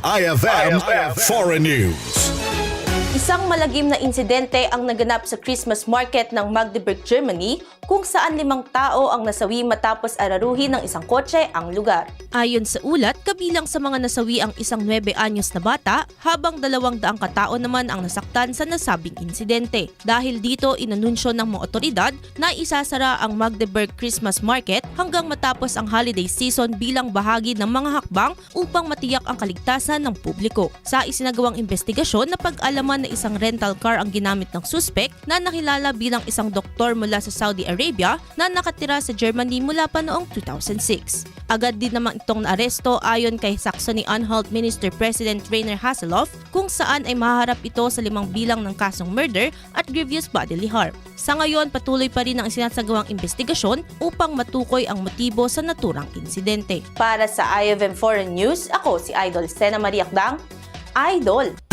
IFM, Foreign News. Isang malagim na insidente ang naganap sa Christmas market ng Magdeburg, Germany, kung saan limang tao ang nasawi matapos araruhin ng isang kotse ang lugar. Ayon sa ulat, kabilang sa mga nasawi ang isang 9 anyos na bata, habang dalawang daang katao naman ang nasaktan sa nasabing insidente. Dahil dito, inanunsyo ng mga otoridad na isasara ang Magdeburg Christmas Market hanggang matapos ang holiday season bilang bahagi ng mga hakbang upang matiyak ang kaligtasan ng publiko. Sa isinagawang investigasyon, napag-alaman na isang rental car ang ginamit ng suspect na nakilala bilang isang doktor mula sa Saudi Arabia na nakatira sa Germany mula pa noong 2006. Agad din naman itong naaresto ayon kay Saxony-Anhalt Minister President Rainer Hasselhoff kung saan ay maharap ito sa limang bilang ng kasong murder at grievous bodily harm. Sa ngayon, patuloy pa rin ang isinasagawang investigasyon upang matukoy ang motibo sa naturang insidente. Para sa IFM Foreign News, ako si Idol Sena Maria Akdang. Idol!